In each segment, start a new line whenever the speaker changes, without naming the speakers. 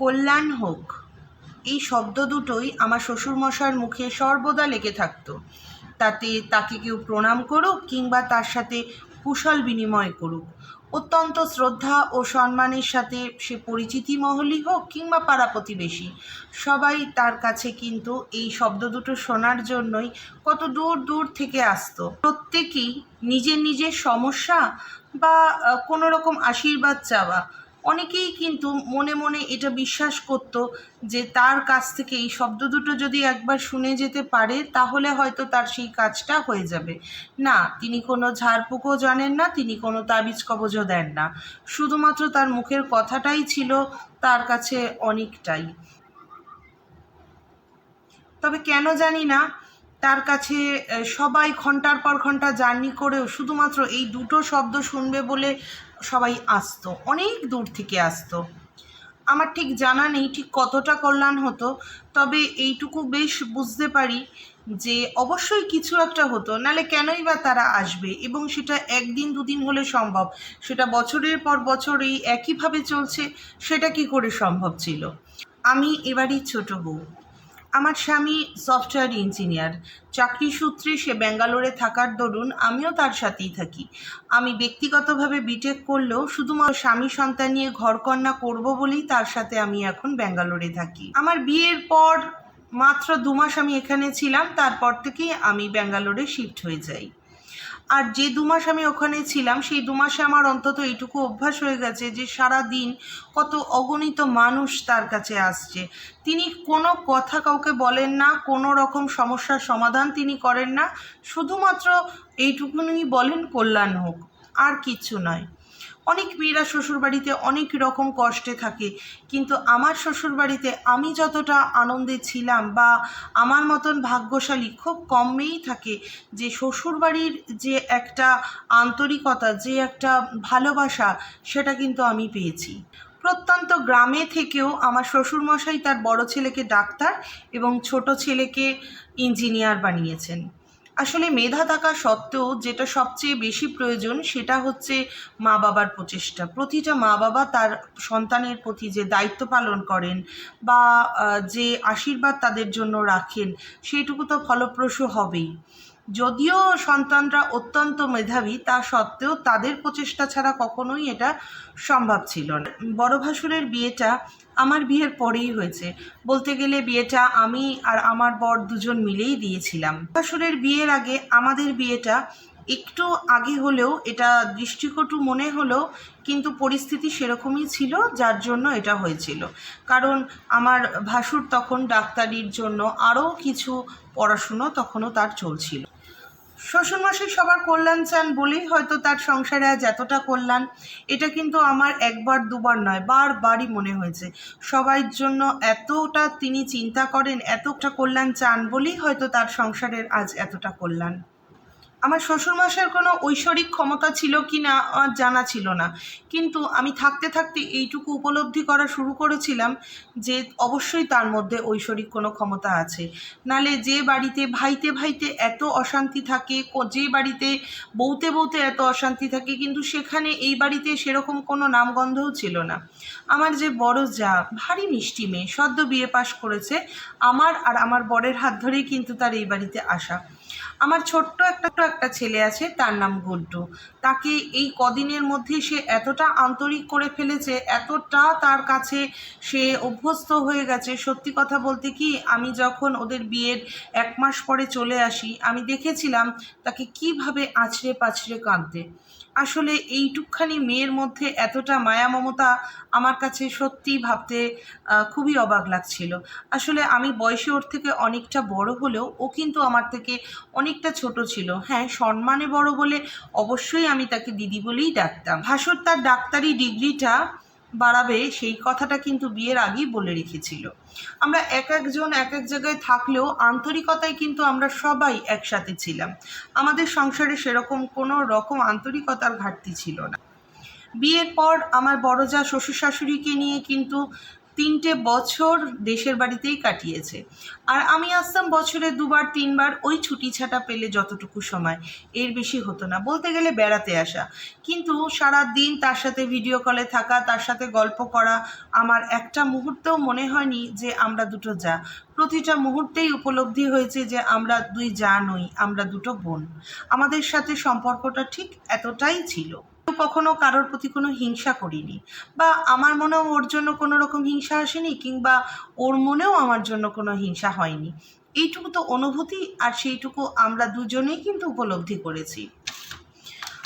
কল্যাণ হোক। এই শব্দ দুটোই আমার শ্বশুরমশাইয়ের মুখে সর্বদা লেগে থাকতো। তাতে তাকে কেউ প্রণাম করুক কিংবা তার সাথে কুশল বিনিময় করুক। অত্যন্ত শ্রদ্ধা ও সম্মানের সাথে সে পরিচিতি মহলই হোক কিংবা পাড়া প্রতিবেশী। সবাই তার কাছে কিন্তু এই শব্দ দুটো শোনার জন্যই কত দূর দূর থেকে আসতো। প্রত্যেকেই নিজের নিজের সমস্যা বা কোনো রকম আশীর্বাদ চাওয়া অনেকেই কিন্তু মনে মনে এটা বিশ্বাস করত যে তার কাছ থেকে এই শব্দ দুটো যদি একবার শুনে যেতে পারে, তাহলে হয়তো তার সেই কাজটা হয়ে যাবে। না, তিনি কোনো ঝাড়ফুঁকও জানেন না, তিনি কোনো তাবিজ কবজও দেন না। শুধুমাত্র তার মুখের কথাটাই ছিল তার কাছে অনেকটাই। তবে কেন জানি না, তার কাছে সবাই ঘণ্টার পর ঘণ্টা জার্নি করেও শুধুমাত্র এই দুটো শব্দ শুনবে বলে সবাই আসতো, অনেক দূর থেকে আসতো। আমার ঠিক জানা নেই ঠিক কতটা কল্যাণ হতো, তবে এইটুকু বেশ বুঝতে পারি যে অবশ্যই কিছু একটা হতো, নালে কেনই বা তারা আসবে এবং সেটা একদিন দুদিন হলে সম্ভব, সেটা বছরের পর বছর এই একইভাবে চলছে, সেটা কি করে সম্ভব ছিল? আমি এবারই ছোট বউ। আমার স্বামী সফটওয়্যার ইঞ্জিনিয়ার। চাকরি সূত্রে সে ব্যাঙ্গালোরে থাকার দরুন আমিও তার সাথেই থাকি। আমি ব্যক্তিগতভাবে বিটেক করলেও শুধুমাত্র স্বামী সন্তান নিয়ে ঘরকন্যা করব বলেই তার সাথে আমি এখন ব্যাঙ্গালোরে থাকি। আমার বিয়ের পর মাত্র দু মাস আমি এখানে ছিলাম, তারপর থেকেই আমি ব্যাঙ্গালোরে শিফট হয়ে যাই। আর যে দু মাস আমি ওখানে ছিলাম, সেই দু মাসে আমার অন্তত এইটুকু অভ্যাস হয়ে গেছে যে সারা দিন কত অগণিত মানুষ তার কাছে আসছে। তিনি কোনো কথা কাউকে বলেন না, কোনো রকম সমস্যার সমাধান তিনি করেন না। শুধুমাত্র এইটুকুনি বলেন কল্যাণ হোক, আর কিছু নয়। অনেক মেয়েরা শ্বশুরবাড়িতে অনেক রকম কষ্টে থাকে। কিন্তু আমার শ্বশুরবাড়িতে আমি যতটা আনন্দে ছিলাম বা আমার মতন ভাগ্যশালী খুব কম মেয়েই থাকে যে শ্বশুরবাড়ির যে একটা আন্তরিকতা, যে একটা ভালোবাসা, সেটা কিন্তু আমি পেয়েছি। প্রত্যন্ত গ্রামে থেকেও আমার শ্বশুরমশাই তার বড় ছেলেকে ডাক্তার এবং ছোট ছেলেকে ইঞ্জিনিয়ার বানিয়েছেন। আসলে মেধা থাকা সত্ত্বেও যেটা সবচেয়ে বেশি প্রয়োজন সেটা হচ্ছে মা বাবার প্রচেষ্টা। প্রতিটা মা বাবা তার সন্তানের প্রতি যে দায়িত্ব পালন করেন বা যে আশীর্বাদ তাদের জন্য রাখেন সেইটুকু তো ফলপ্রসূ হবেই। যদিও সন্তানরা অত্যন্ত মেধাবী, তা সত্ত্বেও তাদের প্রচেষ্টা ছাড়া কখনোই এটা সম্ভব ছিল না। বড় ভাসুরের বিয়েটা আমার বিয়ের পরেই হয়েছে। বলতে গেলে বিয়েটা আমি আর আমার বর দুজন মিলেই দিয়েছিলাম। ভাসুরের বিয়ের আগে আমাদের বিয়েটা একটু আগে হলেও এটা দৃষ্টিকটু মনে হলেও কিন্তু পরিস্থিতি সেরকমই ছিল যার জন্য এটা হয়েছিল। কারণ আমার ভাসুর তখন ডাক্তারির জন্য আরও কিছু পড়াশুনো তখনও তার চলছিল। শ্বশুরমশাই সবার কল্যাণ চান বলেই হয়তো তার সংসারে আজ এতটা কল্যাণ। এটা কিন্তু আমার একবার, দুবার নয়, বারবারই মনে হয়েছে। সবার জন্য এতটা তিনি চিন্তা করেন, এতটা কল্যাণ চান বলেই হয়তো তার সংসারের আজ এতটা কল্যাণ। আমার শ্বশুরমশাইয়ের কোনো ঐশ্বরিক ক্ষমতা ছিল কি না, আমার জানা ছিল না। কিন্তু আমি থাকতে থাকতে এইটুকু উপলব্ধি করা শুরু করেছিলাম যে অবশ্যই তার মধ্যে ঐশ্বরিক কোনো ক্ষমতা আছে। নালে যে বাড়িতে ভাইতে ভাইতে এত অশান্তি থাকে যে বাড়িতে বউতে বউতে এত অশান্তি থাকে, কিন্তু সেখানে এই বাড়িতে সেরকম কোনো নামগন্ধও ছিল না। আমার যে বড় যা, ভারী মিষ্টি মেয়ে, সদ্য বিয়ে পাশ করেছে, আমার আর আমার বরের হাত ধরেই কিন্তু তার এই বাড়িতে আসা। আমার ছোট্ট একটা একটা ছেলে আছে, তার নাম গুড্ডু তাকে এই কদিনের মধ্যে সে এতটা আন্তরিক করে ফেলেছে, এতটা তার কাছে সে অভ্যস্ত হয়ে গেছে। সত্যি কথা বলতে কি, আমি যখন ওদের বিয়ের এক মাস পরে চলে আসি, আমি দেখেছিলাম তাকে কীভাবে আছড়ে পাছড়ে কাঁদতে। আসলে এইটুকখানি মেয়ের মধ্যে এতটা মায়া মমতা আমার কাছে সত্যিই ভাবতে খুবই অবাক লাগছিল। আসলে আমি বয়সে ওর থেকে অনেকটা বড় হলেও ও কিন্তু আমার থেকে অনেকটা ছোট ছিল। হ্যাঁ সম্মানে বড় বলে অবশ্যই আমি তাকে দিদি বলেই ডাকতাম। ভাসুর তার ডাক্তারি ডিগ্রিটা বাড়াবে সেই কথাটা কিন্তু বিয়ের আগেই বলে রেখেছিল। আমরা এক একজন এক এক জায়গায় থাকলেও আন্তরিকতায় কিন্তু আমরা সবাই একসাথে ছিলাম। আমাদের সংসারে সেরকম কোনো রকম আন্তরিকতার ঘাটতি ছিল না। বিয়ের পর আমার বড় যা শ্বশুর শাশুড়িকে নিয়ে কিন্তু তিনটে বছর দেশের বাড়িতেই কাটিয়েছে। আর আমি আসতাম বছরে দুবার, তিনবার, ওই ছুটি ছাটা পেলে যতটুকু সময়, এর বেশি হতো না। বলতে গেলে বেড়াতে আসা। কিন্তু সারা দিন তার সাথে ভিডিও কলে থাকা, তার সাথে গল্প করা, আমার একটা মুহূর্তেও মনে হয়নি যে আমরা দুটো যা। প্রতিটা মুহূর্তেই উপলব্ধি হয়েছে যে আমরা দুই যা নই, আমরা দুটো বোন। আমাদের সাথে সম্পর্কটা ঠিক এতটাই ছিল। কখনো কারোর প্রতি কোনো হিংসা করিনি। বা আমার মনেও ওর জন্য কোনো রকম হিংসা আসেনি কিংবা ওর মনেও আমার জন্য কোনো হিংসা হয়নি। এইটুকু তো অনুভূতি আর সেইটুকু আমরা দুজনেই কিন্তু উপলব্ধি করেছি।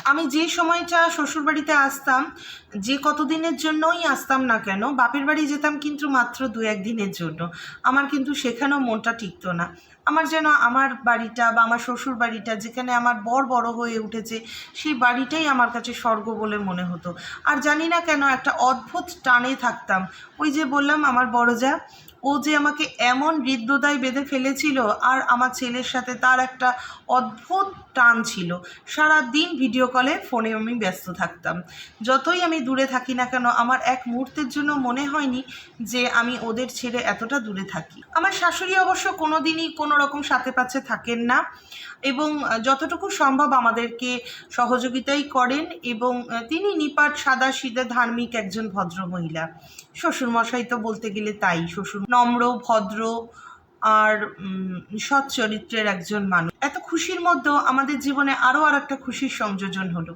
আমি যে সময়টা শ্বশুরবাড়িতে আসতাম, যে কতদিনের জন্যই আসতাম না কেন, বাপের বাড়ি যেতাম কিন্তু মাত্র দু একদিনের জন্য। আমার কিন্তু সেখানেও মনটা টিকতো না। আমার যেন আমার বাড়িটা বা আমার শ্বশুর বাড়িটা যেখানে আমার বর বড় হয়ে উঠেছে, সেই বাড়িটাই আমার কাছে স্বর্গ বলে মনে হতো। আর জানি না কেন একটা অদ্ভুত টানে থাকতাম। ওই যে বললাম, আমার বড় যা ও যে আমাকে এমন হৃদ্যদায় বেঁধে ফেলেছিল আর আমার ছেলের সাথে তার একটা অদ্ভুত টান ছিল। সারা দিন ভিডিও কলে ফোনে আমি ব্যস্ত থাকতাম। যতই আমি দূরে থাকি না কেন, আমার এক মুহূর্তের জন্য মনে হয়নি যে আমি ওদের ছেড়ে এতটা দূরে থাকি। আমার শাশুড়ি অবশ্য কোনো দিনই কোনো রকম সাথে পাচ্ছে থাকেন না এবং যতটুকু সম্ভব আমাদেরকে সহযোগিতাই করেন এবং তিনি নিপাট, সাদা, সিধে, ধার্মিক একজন ভদ্র মহিলা শ্বশুরমশাই তো বলতে গেলে তাই, শ্বশুর নম্র, ভদ্র আর সৎ চরিত্রের একজন মানুষ। এত খুশির মধ্যেও আমাদের জীবনে আরও আর একটা খুশির সংযোজন হলো।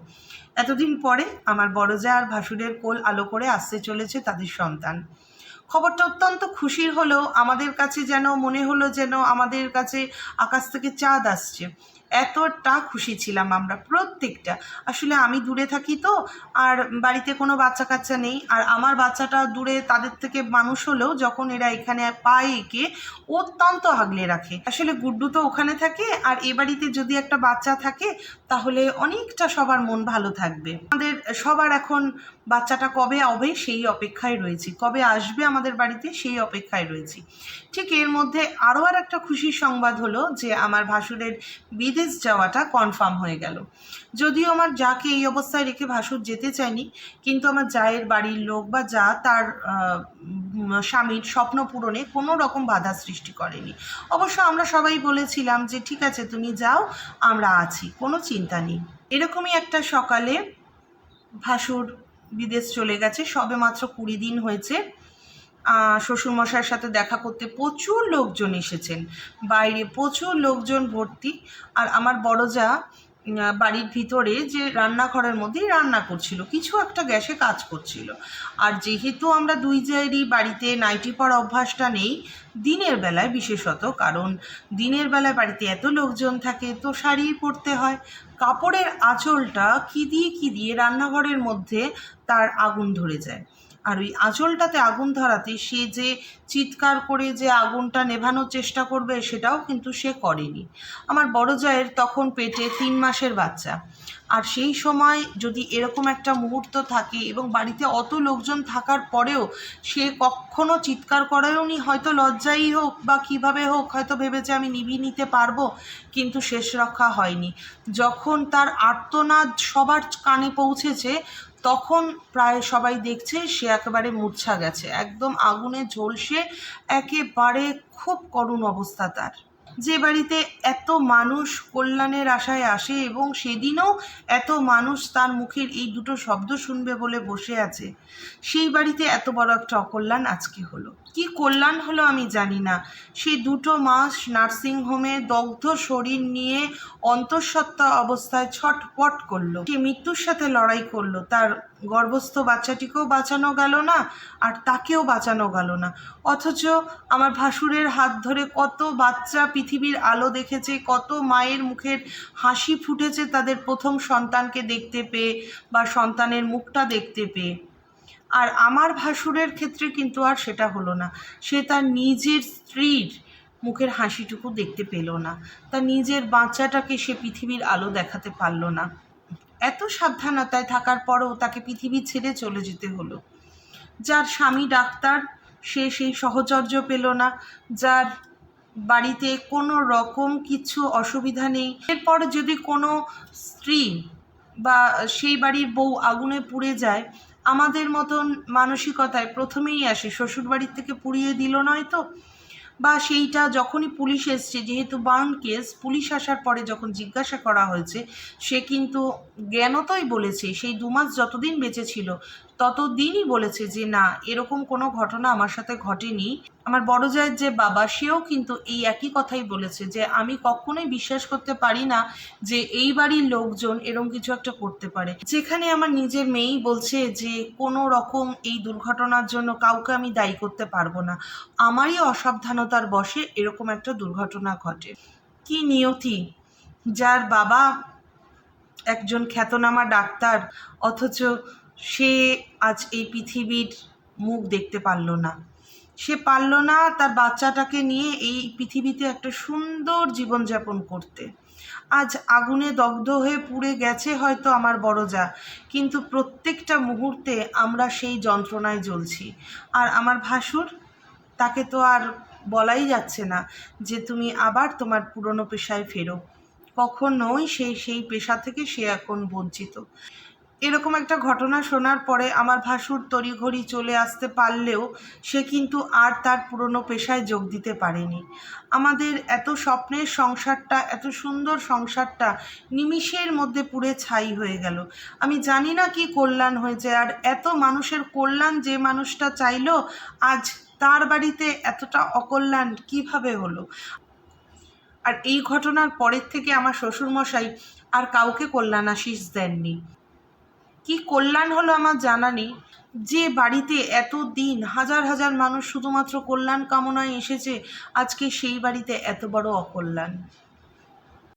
এতদিন পরে আমার বড় যা আর ভাসুরের কোল আলো করে আসতে চলেছে তাদের সন্তান। খবরটা অত্যন্ত খুশির হলেও আমাদের কাছে যেন, মনে হলো যেন আমাদের কাছে আকাশ থেকে চাঁদ আসছে। এতটা খুশি ছিলাম আমরা প্রত্যেকটা। আসলে আমি দূরে থাকি তো, আর বাড়িতে কোনো বাচ্চা কাচ্চা নেই। আর আমার বাচ্চাটা দূরে, তাদের থেকে মানুষ হলেও যখন এরা এখানে পায় একে, অত্যন্ত আগলে রাখে। আসলে গুড্ডু তো ওখানে থাকে, আর এ বাড়িতে যদি একটা বাচ্চা থাকে, তাহলে অনেকটা সবার মন ভালো থাকবে। আমাদের সবার এখন বাচ্চাটা কবে হবে, সেই অপেক্ষায় রয়েছি। কবে আসবে আমাদের বাড়িতে, সেই অপেক্ষায় রয়েছি। ঠিক এর মধ্যে আরও আর একটা খুশির সংবাদ হলো যে, আমার ভাসুরের বিদেশ যাওয়াটা কনফার্ম হয়ে গেল। যদিও আমার যাকে এই অবস্থায় রেখে ভাসুর যেতে চায়নি, কিন্তু আমার জায়ের বাড়ির লোক বা যা তার স্বামীর স্বপ্ন পূরণে কোনো রকম বাধা সৃষ্টি করেনি। অবশ্য আমরা সবাই বলেছিলাম যে, ঠিক আছে, তুমি যাও, আমরা আছি, কোনো চিন্তা নেই। এরকমই একটা সকালে ভাসুর বিদেশ চলে গেছে, সবে মাত্র কুড়ি দিন হয়েছে। শ্বশুরমশাইয়ের সাথে দেখা করতে প্রচুর লোকজন এসেছেন। বাইরে প্রচুর লোকজন ভর্তি। আর আমার বড় যা বাড়ির ভিতরে যে রান্নাঘরের মধ্যেই রান্না করছিল, কিছু একটা গ্যাসে কাজ করছিল। আর যেহেতু আমরা দুই জায়গারই বাড়িতে নাইটি পড়া অভ্যাসটা নেই, দিনের বেলায় বিশেষত, কারণ দিনের বেলায় বাড়িতে এত লোকজন থাকে, তো শাড়ি পরতে হয়। কাপড়ের আঁচলটা কি দিয়ে কি দিয়ে রান্নাঘরের মধ্যে তার আগুন ধরে যায়। আর ওই আঁচলটাতে আগুন ধরাতে সে যে চিৎকার করে যে আগুনটা নেভানোর চেষ্টা করবে সেটাও কিন্তু সে করেনি। আমার বড় জয়ের তখন পেটে তিন মাসের বাচ্চা। আর সেই সময় যদি এরকম একটা মুহূর্ত থাকে এবং বাড়িতে অত লোকজন থাকার পরেও সে কখনো চিৎকার করায়ওনি হয়তো লজ্জাই হোক বা কীভাবে হোক, হয়তো ভেবেছে আমি নিভিয়ে নিতে পারব, কিন্তু শেষ রক্ষা হয়নি। যখন তার আর্তনাদ সবার কানে পৌঁছেছে তখন প্রায় সবাই দেখছে সে একেবারে মূর্ছা গেছে। একদম আগুনে ঝলসে, একেবারে খুব করুণ অবস্থা তার। যে বাড়িতে এত মানুষ কল্যাণের আশায় আসে এবং সেদিনও এত মানুষ তার মুখের এই দুটো শব্দ শুনবে বলে বসে আছে, সেই বাড়িতে এত বড় একটা অকল্যাণ আজকে হলো। কি কল্যাণ হলো আমি জানি না। সেই দুটো মাস নার্সিংহোমে দগ্ধ শরীর নিয়ে অন্তঃসত্ত্বা অবস্থায় ছটপট করল। সে মৃত্যুর সাথে লড়াই করল, তার গর্ভস্থ বাচ্চাটিকেও বাঁচানো গেল না, আর তাকেও বাঁচানো গেল না। অথচ আমার ভাসুরের হাত ধরে কত বাচ্চা পৃথিবীর আলো দেখেছে, কত মায়ের মুখের হাসি ফুটেছে তাদের প্রথম সন্তানকে দেখতে পেয়ে বা সন্তানের মুখটা দেখতে পেয়ে। আর আমার ভাসুরের ক্ষেত্রে কিন্তু আর সেটা হলো না। সে তার নিজের স্ত্রীর মুখের হাসিটুকু দেখতে পেল না। তার নিজের বাচ্চাটাকে সে পৃথিবীর আলো দেখাতে পারল না। এত সাবধানতায় থাকার পরেও তাকে পৃথিবী ছেড়ে চলে যেতে হলো। যার স্বামী ডাক্তার, সে সেই সহচর্য পেল না। যার বাড়িতে কোনো রকম কিছু অসুবিধা নেই। এরপর যদি কোনো স্ত্রী বা সেই বাড়ির বউ আগুনে পুড়ে যায়, আমাদের মতন মানসিকতায় প্রথমেই আসে। শ্বশুরবাড়ির থেকে পুড়িয়ে দিল নয় তো? বা সেইটা যখনই পুলিশ এসছে, যেহেতু বার্ন কেস, পুলিশ আসার পরে যখন জিজ্ঞাসা করা হয়েছে, সে কিন্তু জ্ঞানতই বলেছে। সেই দু মাস যতদিন বেঁচে ছিল ততদিনই বলেছে যে, না, এরকম কোনো ঘটনা আমার সাথে ঘটেনি। আমার বড় জায়ের যে বাবা, সেও কিন্তু এই একই কথাই বলেছে যে, আমি কখনোই বিশ্বাস করতে পারি না যে এই বাড়ির লোকজন এরকম কিছু একটা করতে পারে। যেখানে আমার নিজের মেয়েই বলছে যে, কোনো রকম এই দুর্ঘটনার জন্য কাউকে আমি দায়ী করতে পারব না। আমারই অসাবধানতার বশে এরকম একটা দুর্ঘটনা ঘটে। কি নিয়তি? যার বাবা একজন খ্যাতনামা ডাক্তার, অথচ সে আজ এই পৃথিবীর মুখ দেখতে পারল না। সে পারল না তার বাচ্চাটাকে নিয়ে এই পৃথিবীতে একটা সুন্দর জীবনযাপন করতে। আজ আগুনে দগ্ধ হয়ে পুড়ে গেছে হয়তো আমার বড় যা, কিন্তু প্রত্যেকটা মুহূর্তে আমরা সেই যন্ত্রণায় জ্বলছি। আর আমার ভাসুর, তাকে তো আর বলাই যাচ্ছে না যে তুমি আবার তোমার পুরনো পেশায় ফেরো। কখনোই সেই সেই পেশা থেকে সে এখন বঞ্চিত। এরকম একটা ঘটনা শোনার পরে আমার ভাসুর তড়িঘড়ি চলে আসতে পারলেও সে কিন্তু আর তার পুরনো পেশায় যোগ দিতে পারেনি। আমাদের এত স্বপ্নের সংসারটা, এত সুন্দর সংসারটা নিমিষের মধ্যে পুড়ে ছাই হয়ে গেল। আমি জানি না কি কল্যাণ হয়েছে আর এত মানুষের কল্যাণ যে মানুষটা চাইলো, আজ তার বাড়িতে এতটা অকল্যাণ কীভাবে হলো? আর এই ঘটনার পরের থেকে আমার শ্বশুরমশাই আর কাউকে কল্যাণ আশিস দেননি। কি কল্যাণ হলো আমার জানা নেই। যে বাড়িতে এত দিন হাজার হাজার মানুষ শুধুমাত্র কল্যাণ কামনায় এসেছে, আজকে সেই বাড়িতে এত বড় অকল্যাণ।